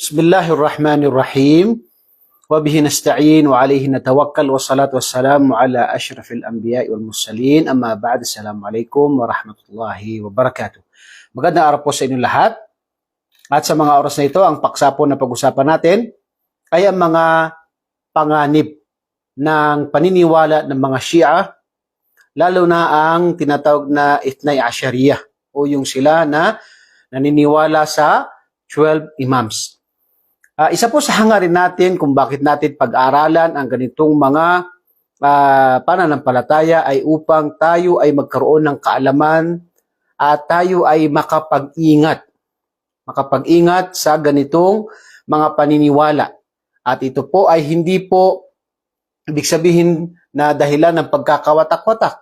بسم الله الرحمن الرحيم وبه نستعين وعليه نتوكل والصلاة والسلام على أشرف الأنبياء والمرسلين أما بعد السلام عليكم ورحمة الله وبركاته Magandang araw po sa inyo lahat. At sa mga oras na ito, ang paksa po na pag-usapan natin ay ang mga panganib ng paniniwala ng mga Shia, lalo na ang tinatawag na Itnay Ashariyah o yung sila na naniniwala sa 12 imams. Ah, isa po sa hangarin natin kung bakit natin pag-aralan ang ganitong mga ah, pananampalataya ay upang tayo ay magkaroon ng kaalaman at tayo ay makapag-ingat. Makapag-ingat sa ganitong mga paniniwala. At ito po ay hindi po ibig sabihin na dahilan ng pagkakawatak-watak.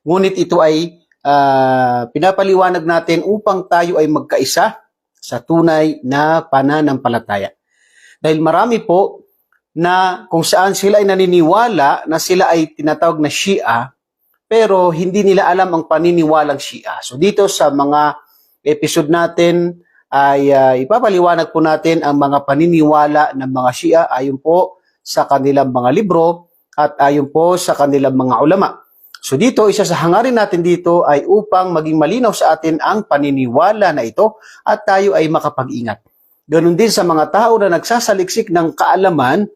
Ngunit ito ay ah, pinapaliwanag natin upang tayo ay magkaisa sa tunay na pananampalataya. Dahil marami po na kung saan sila ay naniniwala na sila ay tinatawag na Shia, pero hindi nila alam ang paniniwalang Shia. So dito sa mga episode natin ay ah, ipapaliwanag po natin ang mga paniniwala ng mga Shia ayon po sa kanilang mga libro at ayon po sa kanilang mga ulama. So dito, isa sa hangarin natin dito ay upang maging malinaw sa atin ang paniniwala na ito at tayo ay makapag-ingat. Ganon din sa mga tao na nagsasaliksik ng kaalaman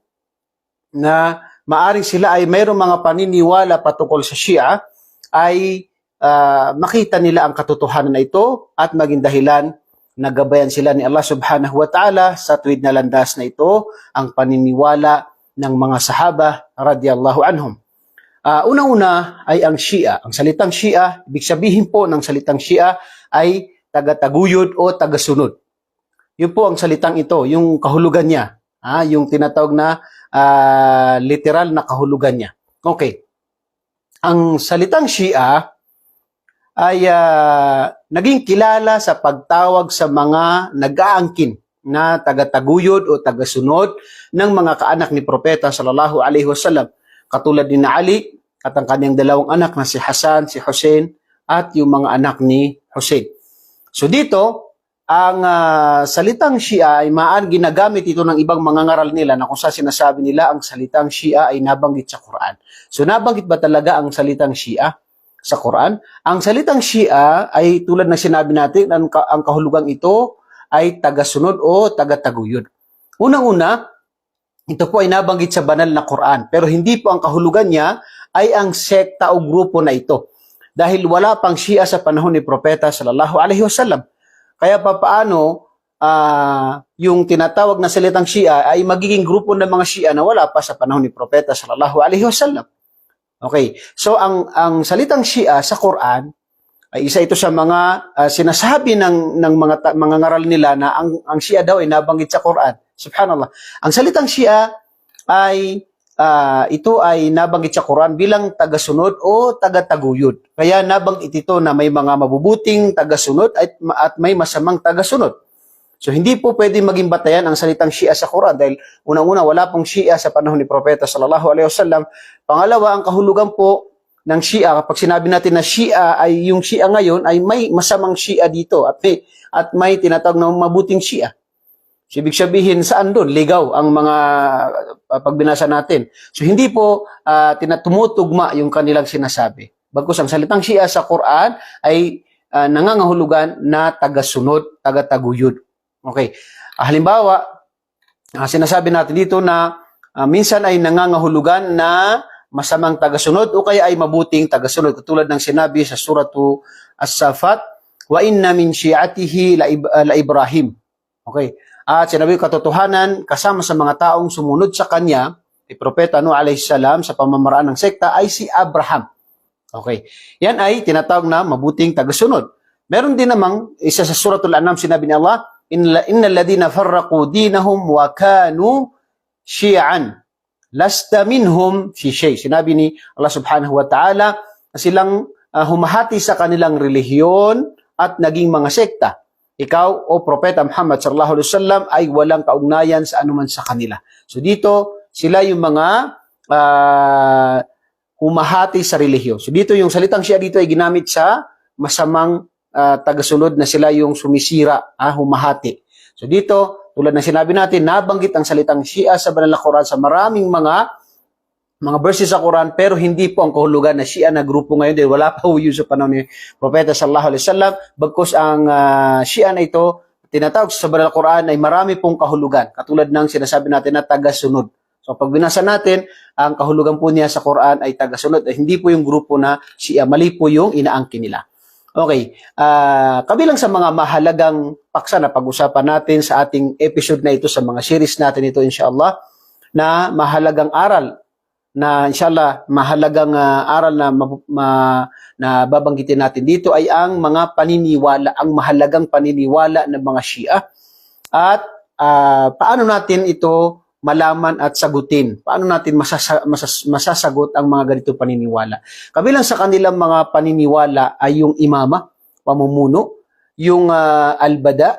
na maaring sila ay mayroong mga paniniwala patungkol sa Shia ay ah, makita nila ang katotohanan na ito at maging dahilan na gabayan sila ni Allah subhanahu wa ta'ala sa tuwid na landas na ito ang paniniwala ng mga sahaba radiyallahu anhum. Ah, unang-una ay ang Shia. Ang salitang Shia, ibig sabihin po ng salitang Shia ay taga-taguyod o taga-sunod. Yun po ang salitang ito, yung kahulugan niya. Ah, yung tinatawag na ah, literal na kahulugan niya. Okay. Ang salitang Shia ay ah, naging kilala sa pagtawag sa mga nag-aangkin na taga-taguyod o taga-sunod ng mga kaanak ni Propeta sallallahu alaihi wasallam katulad ni na Ali at ang kanyang dalawang anak na si Hasan, si Hussein at yung mga anak ni Hussein. So dito, ang ah, salitang Shia ay maaari ginagamit ito ng ibang mga ngaral nila na kung saan sinasabi nila ang salitang Shia ay nabanggit sa Quran. So nabanggit ba talaga ang salitang Shia sa Quran? Ang salitang Shia ay tulad ng sinabi natin, ang, ka- ang kahulugang ito ay tagasunod o tagataguyod. Unang-una, ito po ay nabanggit sa banal na Quran. Pero hindi po ang kahulugan niya ay ang sekta o grupo na ito. Dahil wala pang Shia sa panahon ni Propeta sallallahu alaihi wasallam. Kaya pa paano ah, yung tinatawag na salitang Shia ay magiging grupo ng mga Shia na wala pa sa panahon ni Propeta sallallahu alaihi wasallam. Okay. So ang ang salitang Shia sa Quran ay isa ito sa mga ah, sinasabi ng ng mga ta- mga ngaral nila na ang ang Shia daw ay nabanggit sa Quran. Subhanallah. Ang salitang Shia ay ah, ito ay nabanggit sa Quran bilang tagasunod o tagataguyod. Kaya nabanggit ito na may mga mabubuting tagasunod at, at may masamang tagasunod. So hindi po pwede maging batayan ang salitang Shia sa Quran dahil unang-una wala pong Shia sa panahon ni Propeta sallallahu alaihi wasallam. Pangalawa, ang kahulugan po ng Shia kapag sinabi natin na Shia ay yung Shia ngayon ay may masamang Shia dito at may at may tinatawag na mabuting Shia. So, ibig sabihin, saan doon? Ligaw ang mga uh, pagbinasa natin. So, hindi po uh, tinatumutugma yung kanilang sinasabi. Bagkus ang salitang Shia sa Quran ay uh, nangangahulugan na tagasunod, tagataguyod. Okay. Ah, halimbawa, ah, sinasabi natin dito na ah, minsan ay nangangahulugan na masamang tagasunod o kaya ay mabuting tagasunod. Katulad ng sinabi sa suratu As-Safat, wa inna min syi'atihi ah, la Ibrahim. Okay. At sinabi katotohanan kasama sa mga taong sumunod sa kanya, ni Propeta Nuh salam sa pamamaraan ng sekta ay si Abraham. Okay. Yan ay tinatawag na mabuting tagasunod. Meron din namang isa sa suratul An'am sinabi ni Allah, "Inna innal ladina farraqu dinahum wa kanu syi'an lasta minhum fi shay." Sinabi ni Allah Subhanahu wa Ta'ala na silang ah, humahati sa kanilang relihiyon at naging mga sekta. Ikaw o Propeta Muhammad sallallahu alaihi wasallam ay walang kaugnayan sa anuman sa kanila. So dito sila yung mga ah, humahati sa relihiyon. So dito yung salitang siya dito ay ginamit sa masamang ah, tagasunod na sila yung sumisira, ah, humahati. So dito Tulad ng sinabi natin, nabanggit ang salitang Shia sa banal na Quran sa maraming mga mga verses sa Quran pero hindi po ang kahulugan na Shia na grupo ngayon dahil wala pa yun sa panahon ni Propeta sallallahu alaihi wasallam bagkus ang ah, Shia na ito tinatawag sa banal na Quran ay marami pong kahulugan katulad ng sinasabi natin na taga-sunod. So pag binasa natin, ang kahulugan po niya sa Quran ay taga-sunod. Eh, hindi po yung grupo na Shia, mali po yung inaangkin nila. Okay, ah kabilang sa mga mahalagang paksa na pag-usapan natin sa ating episode na ito sa mga series natin ito inshallah na mahalagang aral na inshallah mahalagang ah, aral na ma, na babanggitin natin dito ay ang mga paniniwala, ang mahalagang paniniwala ng mga Shia at ah, paano natin ito malaman at sagutin? Paano natin masasa- masas- masasagot ang mga ganitong paniniwala? Kabilang sa kanilang mga paniniwala ay yung imama, pamumuno, yung ah, albada,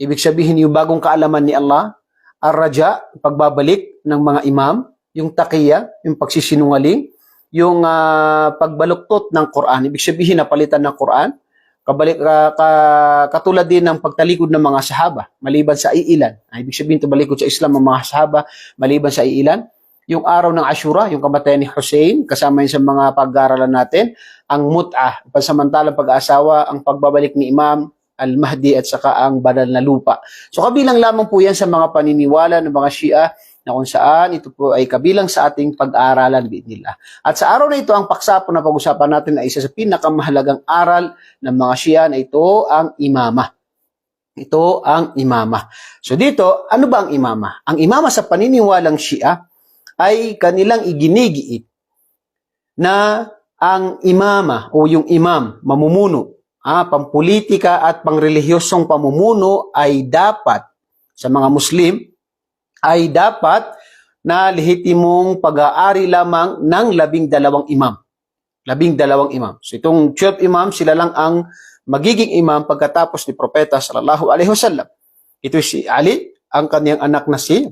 ibig sabihin yung bagong kaalaman ni Allah, ar-raja, pagbabalik ng mga imam, yung takiya, yung pagsisinungaling, yung ah, pagbaluktot ng Quran, ibig sabihin napalitan ng Quran, kabalik ka, ka- katulad din ng pagtalikod ng mga sahaba maliban sa iilan. Ay, ibig sabihin tumalikod sa Islam ang mga sahaba maliban sa iilan. Yung araw ng Ashura, yung kamatayan ni Hussein, kasama yun sa mga pag-aaralan natin, ang mut'ah, pansamantalang pag-aasawa, ang pagbabalik ni Imam Al-Mahdi at saka ang banal na lupa. So kabilang lamang po yan sa mga paniniwala ng mga Shia na kung saan ito po ay kabilang sa ating pag-aaralan nila. At sa araw na ito, ang paksa po na pag-usapan natin ay isa sa pinakamahalagang aral ng mga Shia na ito ang imama. Ito ang imama. So dito, ano ba ang imama? Ang imama sa paniniwalang Shia ay kanilang iginigiit na ang imama o yung imam, mamumuno, ah, pampolitika at pangrelihiyosong pamumuno ay dapat sa mga Muslim ay dapat na lehitimong pag-aari lamang ng labing dalawang imam. Labing dalawang imam. So itong 12 imam, sila lang ang magiging imam pagkatapos ni Propeta sallallahu alaihi wasallam. Ito si Ali, ang kaniyang anak na si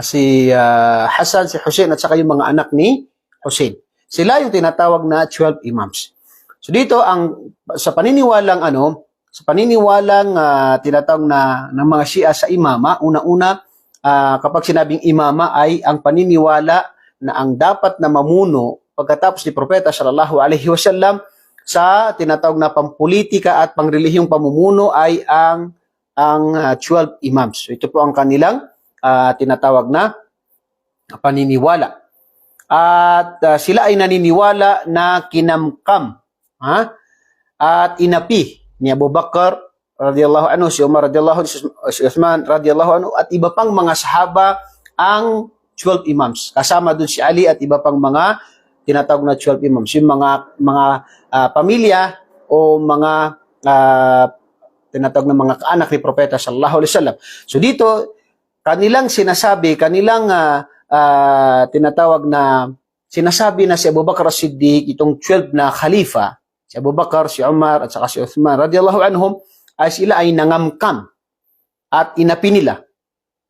si ah, Hasan, si Hussein at saka yung mga anak ni Hussein. Sila yung tinatawag na 12 imams. So dito ang sa paniniwalang ano, sa paniniwalang ah, tinatawag na ng mga Shia sa imama, una-una ah, kapag sinabing imama ay ang paniniwala na ang dapat na mamuno pagkatapos ni Propeta sallallahu alaihi wasallam sa tinatawag na pampolitika at pangrelihiyong pamumuno ay ang ang ah, 12 imams. So ito po ang kanilang ah, tinatawag na paniniwala. At ah, sila ay naniniwala na kinamkam ha? at inapi ni Abu Bakar radhiyallahu anhu, si Umar radhiyallahu anhu, si Uthman radhiyallahu anhu at iba pang mga sahaba ang 12 imams. Kasama dun si Ali at iba pang mga tinatawag na 12 imams. Yung mga mga ah, pamilya o mga ah, tinatawag na mga kaanak ni Propeta sallallahu alaihi wasallam. So dito kanilang sinasabi, kanilang ah, ah, tinatawag na sinasabi na si Abu Bakar as-Siddiq, itong 12 na khalifa, si Abu Bakar, si Umar, at saka si Uthman, radiyallahu anhum, ay sila ay nangamkam at inapi nila.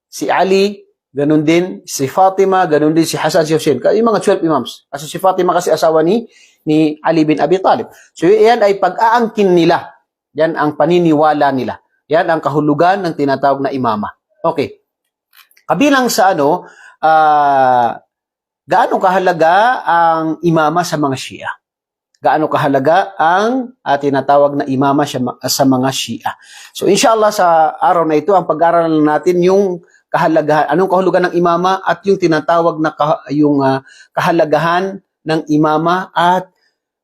Si Ali, ganun din, si Fatima, ganun din si Hasan, si Hussein. Yung mga 12 imams. Kasi si Fatima kasi asawa ni, ni Ali bin Abi Talib. So yan ay pag-aangkin nila. Yan ang paniniwala nila. Yan ang kahulugan ng tinatawag na imama. Okay. Kabilang sa ano, ah gaano kahalaga ang imama sa mga Shia? Gaano kahalaga ang ah, tinatawag na imama sa, sa mga Shia? So inshallah sa araw na ito, ang pag-aaralan natin yung kahalagahan, anong kahulugan ng imama at yung tinatawag na kah- yung ah, kahalagahan ng imama at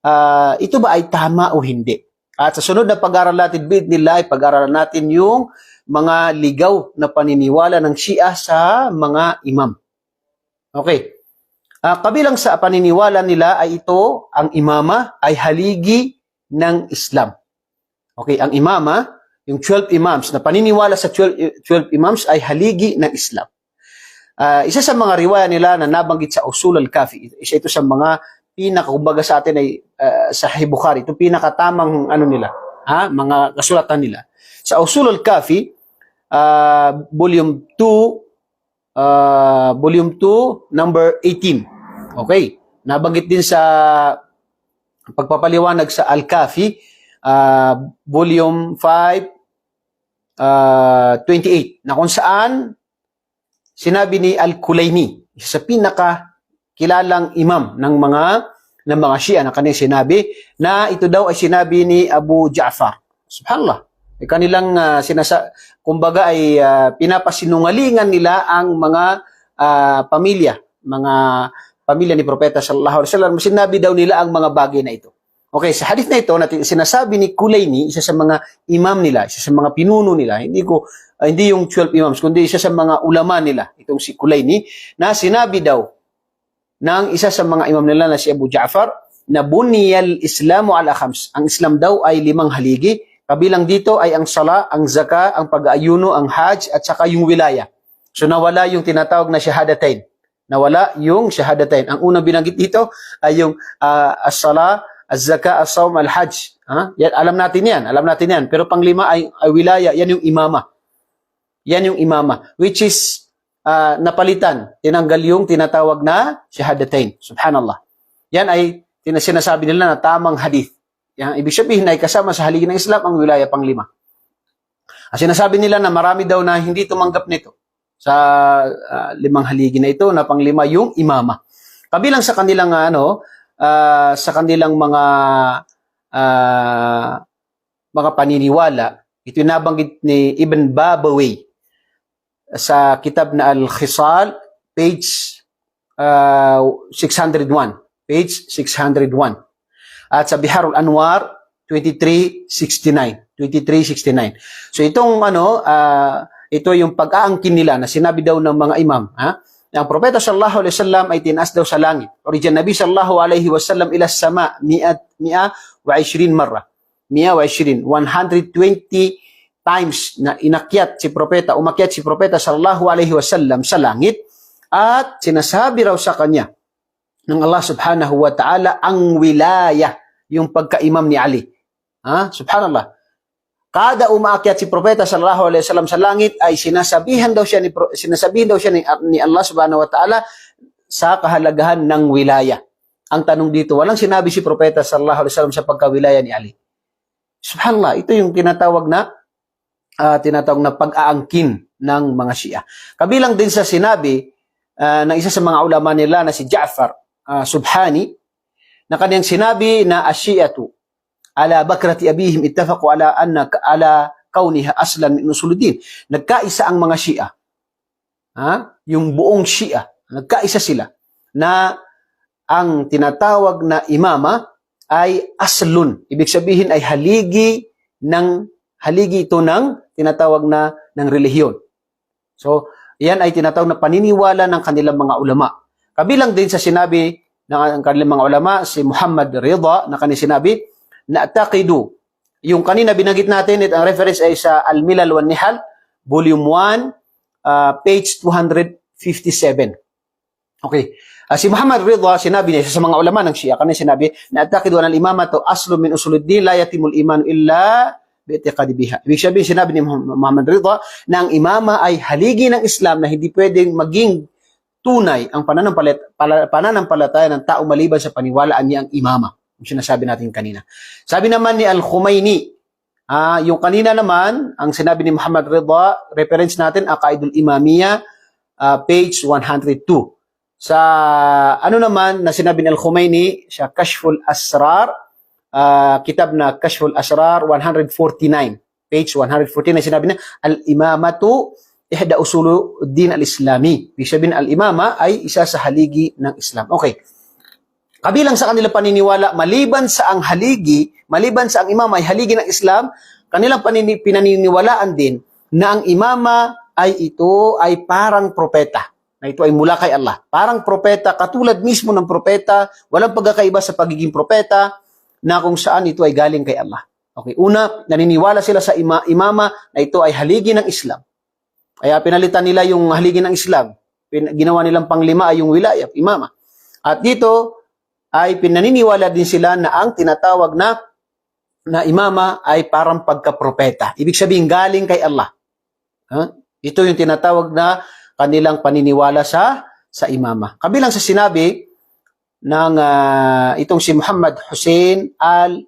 ah, ito ba ay tama o hindi? At sa sunod na pag-aaral natin, bid nila, pag-aaralan natin yung mga ligaw na paniniwala ng Shia sa mga imam. Okay. Ah, kabilang sa paniniwala nila ay ito, ang imama ay haligi ng Islam. Okay, ang imama, yung 12 imams, na paniniwala sa 12, 12 imams ay haligi ng Islam. Ah, isa sa mga riwaya nila na nabanggit sa Usul al-Kafi, isa ito sa mga pinaka, kumbaga sa atin ay uh, sa Bukhari, ito pinakatamang ano nila, ha, mga kasulatan nila. Sa Usul al-Kafi, ah, volume 2, uh, volume 2, number 18. Okay. Nabanggit din sa pagpapaliwanag sa Al-Kafi, uh, volume 5, ah, 28 na kung saan sinabi ni Al-Kulayni, isa sa pinaka kilalang imam ng mga ng mga Shia na kanyang sinabi na ito daw ay sinabi ni Abu Ja'far. Subhanallah. Ay kanilang uh, sinasa kumbaga ay ah, pinapasinungalingan nila ang mga ah, pamilya, mga pamilya ni Propeta sallallahu alaihi wasallam. Sinabi daw nila ang mga bagay na ito. Okay, sa hadith na ito, natin, sinasabi ni Kulayni, isa sa mga imam nila, isa sa mga pinuno nila, hindi ko ah, hindi yung 12 imams, kundi isa sa mga ulama nila, itong si Kulayni, na sinabi daw ng isa sa mga imam nila na si Abu Ja'far, na buniyal Islamu ala khams. Ang Islam daw ay limang haligi. Kabilang dito ay ang sala, ang zaka, ang pag-aayuno, ang hajj, at saka yung wilaya. So nawala yung tinatawag na shahadatain. Nawala yung shahadatain. Ang unang binanggit dito ay yung ah, as-sala, az-zaka, as-sawm, al-hajj. Ha? Alam natin yan, alam natin yan. Pero panglima ay, ay wilaya, yan yung imama. Yan yung imama. Which is ah, napalitan, tinanggal yung tinatawag na shahadatain. Subhanallah. Yan ay sinasabi nila na tamang hadith. Yan, ibig sabihin ay kasama sa haligi ng Islam ang wilaya panglima. Ang sinasabi nila na marami daw na hindi tumanggap nito sa ah, limang haligi na ito na panglima yung imama. Kabilang sa kanilang ano, ah, sa kanilang mga ah, mga paniniwala, ito nabanggit ni Ibn Babaway sa kitab na Al-Khisal, page ah, 601. Page 601. At sa Biharul Anwar, 2369. 2369. So itong ano, ah, ito yung pag-aangkin nila na sinabi daw ng mga imam, ha? Na ang propeta sallallahu alaihi wasallam ay tinaas daw sa langit. Origin Nabi sallallahu alaihi wasallam ila sama mi'at mi'a wa 20 marra. Mi'a wa 20, 120 times na inakyat si propeta, umakyat si propeta sallallahu alaihi wasallam sa langit at sinasabi raw sa kanya ng Allah subhanahu wa ta'ala ang wilaya, yung pagka-imam ni Ali. Ha? Subhanallah. Kada umaakyat si propeta sallallahu alaihi wasallam sa langit ay sinasabihan daw siya ni sinasabihan daw siya ni, ni Allah subhanahu wa ta'ala sa kahalagahan ng wilaya. Ang tanong dito, walang sinabi si propeta sallallahu alaihi wasallam sa pagkawilaya ni Ali. Subhanallah, ito yung tinatawag na ah, tinatawag na pag-aangkin ng mga Shia. Kabilang din sa sinabi ah, ng isa sa mga ulama nila na si Ja'far ah, Subhani na kanyang sinabi na asyiyatu ala bakrati abihim ittafaqu ala anna ala kauniha aslan min usuluddin. Nagkaisa ang mga Shia. Ha? Yung buong Shia, nagkaisa sila na ang tinatawag na imama ay aslun. Ibig sabihin ay haligi ng haligi ito ng tinatawag na ng relihiyon. So, yan ay tinatawag na paniniwala ng kanilang mga ulama. Kabilang din sa sinabi ng kanilang mga ulama, si Muhammad Ridha, na kanina sinabi, na taqidu. Yung kanina binanggit natin, it, ang reference ay sa Al-Milal wan Nihal, volume 1, uh, page 257. Okay. Ah, si Muhammad Ridha, sinabi niya, isa sa mga ulama ng Shia, kanina sinabi, na taqidu an al-imama to aslu min usuluddin, la yatimul iman illa bi'tiqadi biha. Ibig sabihin, sinabi ni Muhammad Ridha, na ang imama ay haligi ng Islam na hindi pwedeng maging tunay ang pananampalat, pala- pananampalataya ng tao maliban sa paniwalaan niya ang imama. Yung sinasabi natin kanina. Sabi naman ni Al-Khumaini, ah, yung kanina naman, ang sinabi ni Muhammad Ridha, reference natin, Aqaidul Imamiyah, ah, page 102. Sa ano naman na sinabi ni Al-Khumaini, siya Kashful Asrar, ah, kitab na Kashful Asrar 149, page 149, sinabi na, Al-Imamatu ihda usuluddin al-Islami. Ibig al-imama ay isa sa haligi ng Islam. Okay. Kabilang sa kanilang paniniwala, maliban sa ang haligi, maliban sa ang imama ay haligi ng Islam, kanilang panini, pinaniniwalaan din na ang imama ay ito ay parang propeta. Na ito ay mula kay Allah. Parang propeta, katulad mismo ng propeta, walang pagkakaiba sa pagiging propeta, na kung saan ito ay galing kay Allah. Okay, una, naniniwala sila sa ima, imama na ito ay haligi ng Islam. Kaya pinalitan nila yung haligi ng Islam. Pin, ginawa nilang panglima ay yung wilaya, imama. At dito ay pinaniniwala din sila na ang tinatawag na na imama ay parang pagkapropeta. Ibig sabihin galing kay Allah. Ha? Ito yung tinatawag na kanilang paniniwala sa sa imama. Kabilang sa sinabi ng ah, itong si Muhammad Hussein al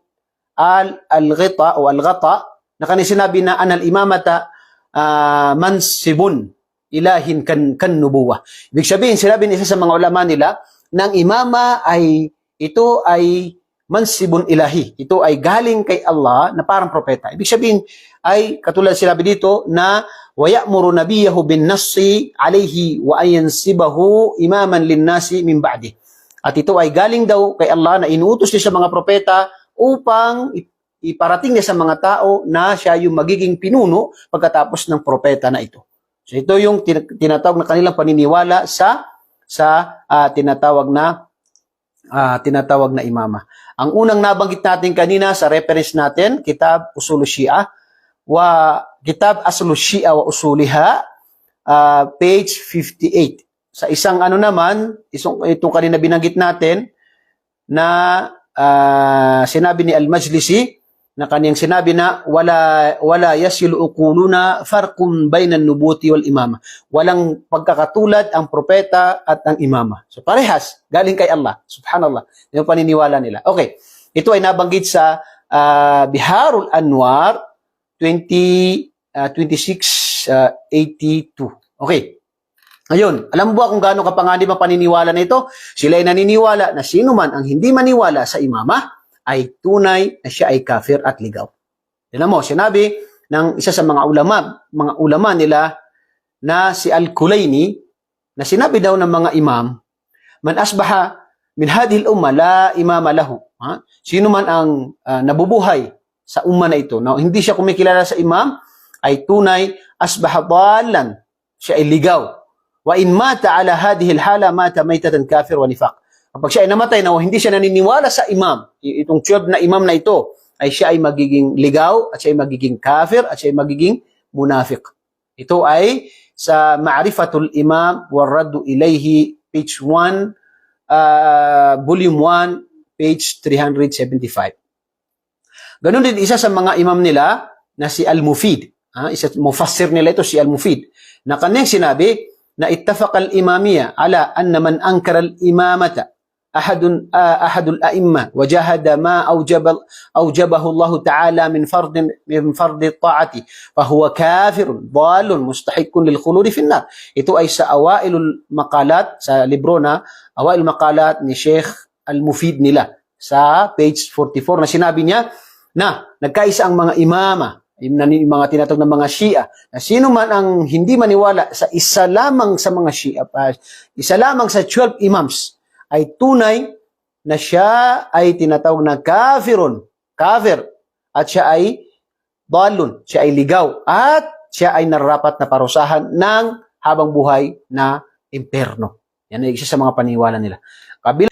al al-Ghita o al-Ghata na kanina sinabi na anal imamata ah, mansibun ilahin kan, kan nubuwa. Ibig sabihin, sinabi ni isa sa mga ulama nila, ng imama ay, ito ay mansibun ilahi. Ito ay galing kay Allah na parang propeta. Ibig sabihin, ay katulad sinabi dito na وَيَأْمُرُ نَبِيَّهُ بِالنَّصِّ عَلَيْهِ وَأَيَنْسِبَهُ إِمَامًا لِلنَّاسِ مِنْ بَعْدِهِ At ito ay galing daw kay Allah na inuutos niya sa mga propeta upang i- iparating niya sa mga tao na siya yung magiging pinuno pagkatapos ng propeta na ito. So ito yung tin- tinatawag na kanilang paniniwala sa sa ah, tinatawag na ah, tinatawag na imama. Ang unang nabanggit natin kanina sa reference natin, Kitab Usul Shia wa Kitab Aslu Shia wa Usuliha ah, page 58. Sa isang ano naman, isang itong kanina binanggit natin na ah, sinabi ni Al-Majlisi na kaniyang sinabi na wala wala yasilu uquluna farqun bainan nubuti wal imama. Walang pagkakatulad ang propeta at ang imama. So parehas, galing kay Allah. Subhanallah. Yung paniniwala nila. Okay. Ito ay nabanggit sa ah, Biharul Anwar 20 ah, 2682. Okay. Ngayon, alam mo ba kung gaano kapanganib ang paniniwala na ito? Sila ay naniniwala na sino man ang hindi maniwala sa imama ay tunay na siya ay kafir at ligaw. Tignan mo, sinabi ng isa sa mga ulama, mga ulama nila na si Al-Kulaini na sinabi daw ng mga imam, man asbaha min hadhihi al-umma la imama lahu. Ha? Sino man ang ah, nabubuhay sa umma na ito, na hindi siya kumikilala sa imam, ay tunay asbaha dalan, siya ay ligaw. Wa in mata ala hadhihi al-hala mata maytatan kafir wa nifaq. Kapag siya ay namatay na hindi siya naniniwala sa imam, itong 12 na imam na ito, ay siya ay magiging ligaw, at siya ay magiging kafir, at siya ay magiging munafiq. Ito ay sa Ma'rifatul Imam wa Raddu Ilayhi, page 1, uh, volume 1, page 375. Ganun din isa sa mga imam nila na si Al-Mufid. Ha? Isa mufassir nila ito si Al-Mufid. Na kanyang sinabi na ittafaq al-imamiyya ala anna man ankara al-imamata wa jahada ma awjaba awjabahu Allah ta'ala min fard min fard ta'ati fa huwa kafirun dhalun mustahiqun lil khulud fi an-nar ito ay sa awailul maqalat sa libro na awail maqalat ni Sheikh Al-Mufid nila. Sa page 44 na sinabi niya na nagkaisa ang mga imama yung mga tinatawag na mga Shia na sino man ang hindi maniwala sa isa lamang sa mga Shia isa lamang sa 12 imams ay tunay na siya ay tinatawag na kafirun kafir. At siya ay dalun siya ay ligaw. At siya ay nararapat na parusahan ng habang buhay na imperno yan ay isa sa mga paniniwala nila. Kabila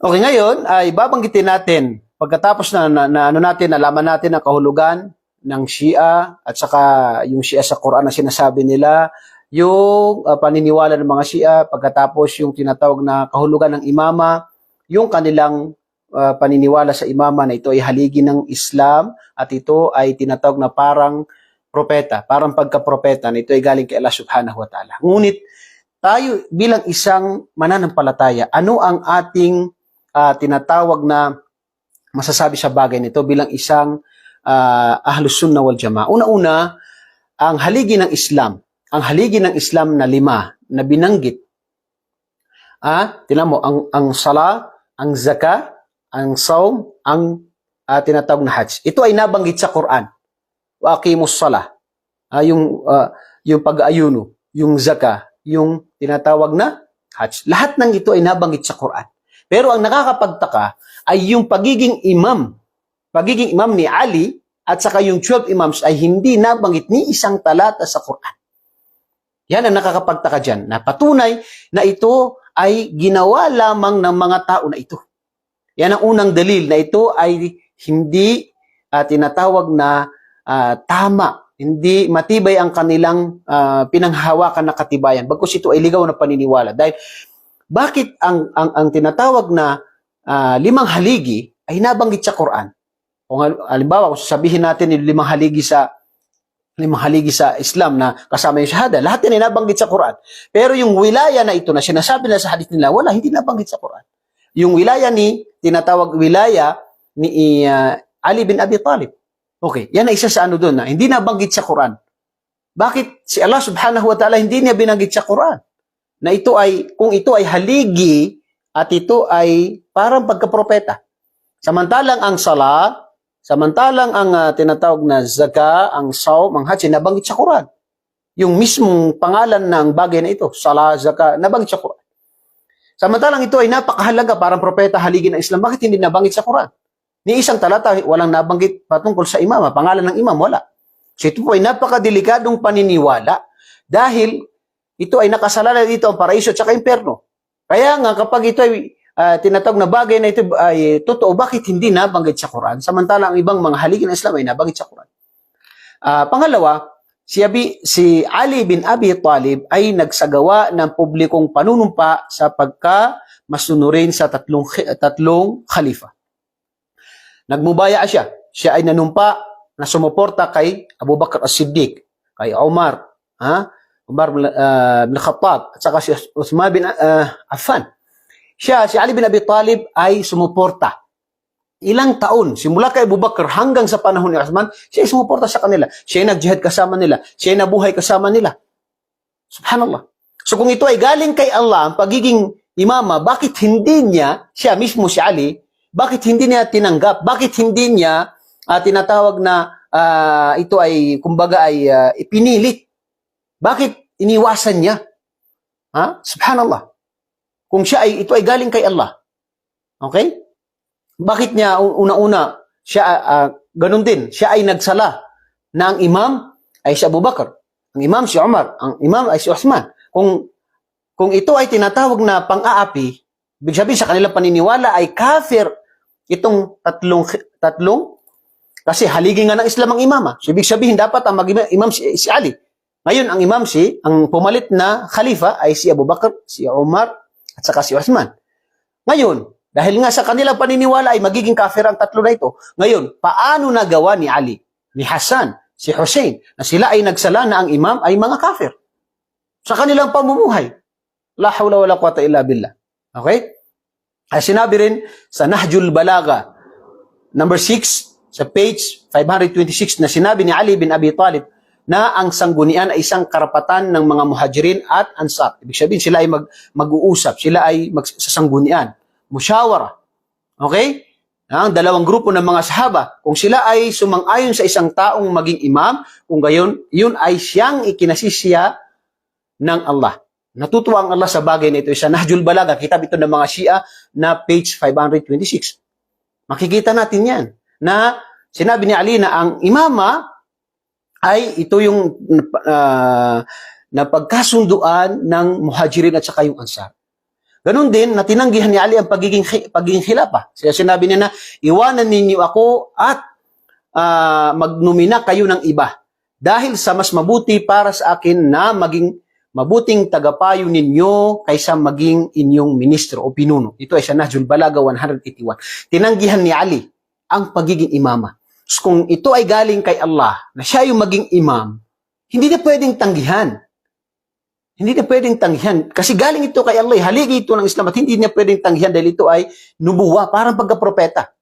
Okay, ngayon ay babanggitin natin pagkatapos na, na, na ano natin, nalaman natin ang kahulugan ng Shia at saka yung Shia sa Quran na sinasabi nila, yung uh, paniniwala ng mga Shia, pagkatapos yung tinatawag na kahulugan ng imama, yung kanilang uh, paniniwala sa imama na ito ay haligi ng Islam at ito ay tinatawag na parang propeta, parang pagka-propeta na ito ay galing kay Allah subhanahu wa ta'ala. Ngunit tayo bilang isang mananampalataya, ano ang ating ah, tinatawag na masasabi sa bagay nito bilang isang uh, ahlus sunnah wal jamaa. Una-una, ang haligi ng Islam, ang haligi ng Islam na lima na binanggit. Ah, tinan mo ang ang sala, ang zaka, ang saum, ang ah, tinatawag na hajj. Ito ay nabanggit sa Quran. Wa aqimus sala. Ah, yung ah, yung pag-ayuno, yung zaka, yung tinatawag na hajj. Lahat ng ito ay nabanggit sa Quran. Pero ang nakakapagtaka ay yung pagiging imam, pagiging imam ni Ali at saka yung 12 imams ay hindi nabanggit ni isang talata sa Quran. Yan ang nakakapagtaka dyan, na patunay na ito ay ginawa lamang ng mga tao na ito. Yan ang unang dalil na ito ay hindi ah, tinatawag na ah, tama, hindi matibay ang kanilang ah, pinanghawakan na katibayan. Bagkus ito ay ligaw na paniniwala. Dahil bakit ang ang ang tinatawag na ah, limang haligi ay nabanggit sa Quran? Kung hal- halimbawa, kung sasabihin natin yung limang haligi sa limang haligi sa Islam na kasama yung shahada, lahat yan ay nabanggit sa Quran. Pero yung wilaya na ito na sinasabi na sa hadith nila, wala, hindi nabanggit sa Quran. Yung wilaya ni, tinatawag wilaya ni ah, Ali bin Abi Talib. Okay, yan ay isa sa ano doon na hindi nabanggit sa Quran. bakit si Allah subhanahu wa ta'ala hindi niya binanggit sa Quran? Na ito ay, kung ito ay haligi at ito ay parang pagkapropeta. Samantalang ang sala, samantalang ang ah, tinatawag na zaka, ang saum, ang hajj, nabanggit sa Quran. Yung mismong pangalan ng bagay na ito, sala, zaka, nabanggit sa Quran. Samantalang ito ay napakahalaga parang propeta haligi ng Islam. Bakit hindi nabanggit sa Quran? Ni isang talata, walang nabanggit patungkol sa imama. Pangalan ng imam, wala. So ito po ay napakadelikadong paniniwala dahil ito ay nakasalala dito ang paraiso at saka imperno. Kaya nga kapag ito ay ah, tinatawag na bagay na ito ay totoo, bakit hindi nabanggit sa Quran? Samantala ang ibang mga haligi ng Islam ay nabanggit sa Quran. Ah, pangalawa, si, Abi, si Ali bin Abi Talib ay nagsagawa ng publikong panunumpa sa pagka masunurin sa tatlong tatlong khalifa. Nagmubaya siya. Siya ay nanumpa na sumuporta kay Abu Bakr as-Siddiq, kay Umar, ha? Umar uh, bin Khattab, at saka si Uthman bin uh, Affan. Siya, si Ali bin Abi Talib ay sumuporta. Ilang taon, simula kay Abu Bakr hanggang sa panahon ni Uthman, siya ay sumuporta sa kanila. Siya ay nag-jihad kasama nila. Siya ay nabuhay kasama nila. Subhanallah. So kung ito ay galing kay Allah, ang pagiging imama, bakit hindi niya, siya mismo si Ali, bakit hindi niya tinanggap? Bakit hindi niya ah, tinatawag na ah, ito ay, kumbaga ay ah, ipinilit? Bakit iniwasan niya? Ha? Subhanallah. Kung siya ay, ito ay galing kay Allah. Okay? Bakit niya una-una, siya, ah, ganun din, siya ay nagsala na ang imam ay si Abu Bakr. Ang imam si Umar. Ang imam ay si Uthman. Kung, kung ito ay tinatawag na pang-aapi, ibig sabihin sa kanilang paniniwala ay kafir itong tatlong, tatlong, kasi haligi nga ng Islam ang imama. So, ibig sabihin, dapat ang mag-imam si, si Ali. Ngayon, ang imam si, ang pumalit na khalifa ay si Abu Bakr, si Umar, at saka si Uthman. Ngayon, dahil nga sa kanilang paniniwala ay magiging kafir ang tatlo na ito. Ngayon, paano nagawa ni Ali, ni Hassan, si Hussein, na sila ay nagsala na ang imam ay mga kafir? Sa kanilang pamumuhay. La hawla wala quwata illa billah. Okay? Ay sinabi rin sa Nahjul Balaga, number 6, sa page 526, na sinabi ni Ali bin Abi Talib na ang sanggunian ay isang karapatan ng mga muhajirin at ansar. Ibig sabihin, sila ay mag, mag-uusap, sila ay magsasanggunian, musyawara. Okay? Ang dalawang grupo ng mga sahaba, kung sila ay sumang-ayon sa isang taong maging imam, kung gayon, yun ay siyang ikinasisya ng Allah. Natutuwa ang Allah sa bagay na ito. Sa Nahjul Balaga, kitab ito ng mga Shia na page 526. Makikita natin yan na sinabi ni Ali na ang imama ay ito yung uh, na pagkasunduan ng muhajirin at saka yung ansar. Ganon din na tinanggihan ni Ali ang pagiging pagiging khilafah. Siya sinabi niya na iwanan ninyo ako at uh, magnumina kayo ng iba dahil sa mas mabuti para sa akin na maging mabuting tagapayo ninyo kaysa maging inyong ministro o pinuno. Ito ay sa Nahjul Balaga 181. Tinanggihan ni Ali ang pagiging imama. Kung ito ay galing kay Allah, na siya yung maging imam, hindi na pwedeng tanggihan. Hindi na pwedeng tanggihan. Kasi galing ito kay Allah, haligi ito ng Islam at hindi niya pwedeng tanggihan dahil ito ay nubuwa, parang pagkapropeta.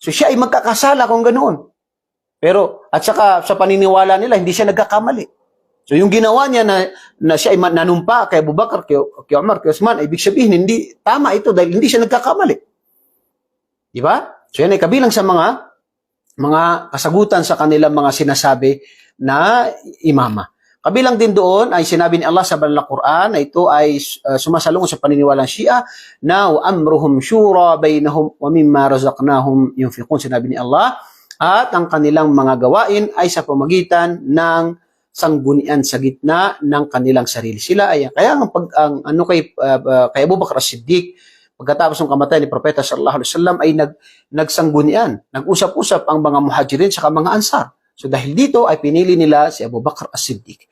So siya ay magkakasala kung ganoon. Pero, at saka sa paniniwala nila, hindi siya nagkakamali. So yung ginawa niya na, na siya ay nanumpa kay Abu Bakar, kay, kay Umar, kay Osman, ibig sabihin, hindi, tama ito dahil hindi siya nagkakamali. Di ba? So yan ay kabilang sa mga mga kasagutan sa kanilang mga sinasabi na imama. Kabilang din doon ay sinabi ni Allah sa banal na Quran na ito ay uh, sumasalungo sa paniniwalang Shia na amruhum shura bainahum wa mimma razaqnahum yunfiqun sinabi ni Allah at ang kanilang mga gawain ay sa pamagitan ng sanggunian sa gitna ng kanilang sarili. Sila ay kaya ang pag ang ano kay uh, uh, kay Abu Bakr As-Siddiq pagkatapos ng kamatay ni Propeta sallallahu alaihi wasallam ay nag nagsanggunian, nag-usap-usap ang mga muhajirin sa mga ansar. So dahil dito ay pinili nila si Abu Bakr As-Siddiq.